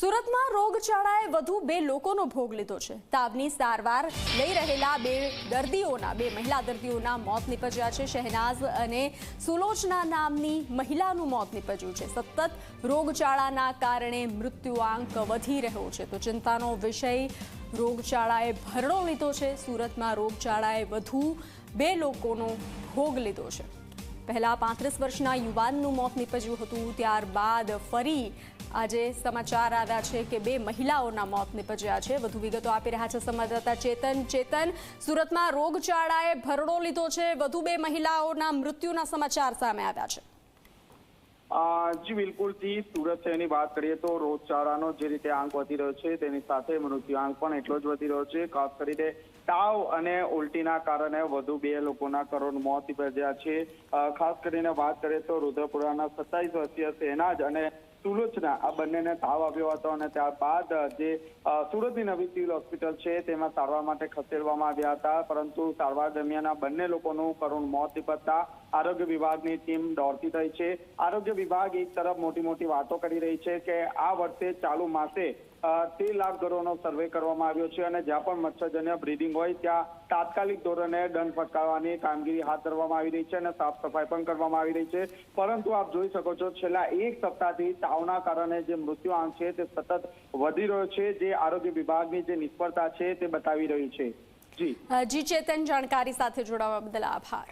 સુરતમાં રોગચાળાએ વધુ બે લોકોનો ભોગ લીધો છે. તાવની સારવાર લઈ રહેલા બે દર્દીઓના, બે મહિલા દર્દીઓના મોત નીપજ્યા છે. શહેનાઝ અને સુલોચના નામની મહિલાનું મોત નીપજ્યું છે. સતત રોગચાળાના કારણે મૃત્યુઆંક વધી રહ્યો છે. તો ચિંતાનો વિષય, રોગચાળાએ ભરડો લીધો છે. સુરતમાં રોગચાળાએ વધુ બે લોકોનો ભોગ લીધો છે. પહેલા પાંત્રીસ વર્ષના યુવાનનું મોત નીપજ્યું હતું. ત્યારબાદ ફરી આજે સમાચાર આવ્યા છે કે બે મહિલાઓના મોત નીપજ્યા છે. વધુ વિગતો આપી રહ્યા છે સંવાદદાતા ચેતન. ચેતન, સુરતમાં રોગચાળાએ ભરડો લીધો છે. વધુ બે મહિલાઓના મૃત્યુના સમાચાર સામે આવ્યા છે. જી, બિલકુલથી સુરત શહેરની વાત કરીએ તો રોગચાળાનો જે રીતે આંક વધી રહ્યો છે, તેની સાથે મૃત્યુ આંક પણ એટલો જ વધી રહ્યો છે. ખાસ કરીને તાવ અને ઉલટીના કારણે વધુ બે લોકોના કરોડ મોત નિપજ્યા છે. ખાસ કરીને વાત કરીએ તો રુદ્રપુરાના સત્તાવીસ વર્ષીય સેનાજ અને સુલોચના આ બંનેને તાવ આવ્યો હતો અને ત્યારબાદ જે સુરતની નવી સિવિલ હોસ્પિટલ છે તેમાં સારવાર માટે ખસેડવામાં આવ્યા હતા. પરંતુ સારવાર દરમિયાન આ બંને લોકોનું કરુણ મોત નિપજતા આરોગ્ય વિભાગની ટીમ દોડતી થઈ છે. આરોગ્ય વિભાગ એક તરફ મોટી મોટી વાતો કરી રહી છે કે આ વર્ષે ચાલુ માસે તે લાખ ઘરોનો સર્વે કરવામાં આવ્યો છે અને જ્યાં પણ મચ્છરજન્ય બ્રીડિંગ હોય ત્યાં તાત્કાલિક ધોરણે દંડ ફટકારવાની કામગીરી હાથ ધરવામાં આવી રહી છે અને સાફ સફાઈ પણ કરવામાં આવી રહી છે. પરંતુ આપ જોઈ શકો છો છેલ્લા એક સપ્તાહથી તાવના કારણે જે મૃત્યુ આંક છે તે સતત વધી રહ્યો છે, જે આરોગ્ય વિભાગની જે નિષ્ફળતા છે તે બતાવી રહ્યું છે. જી. જી ચેતન જાણકારી સાથે જોડાવા બદલ આભાર.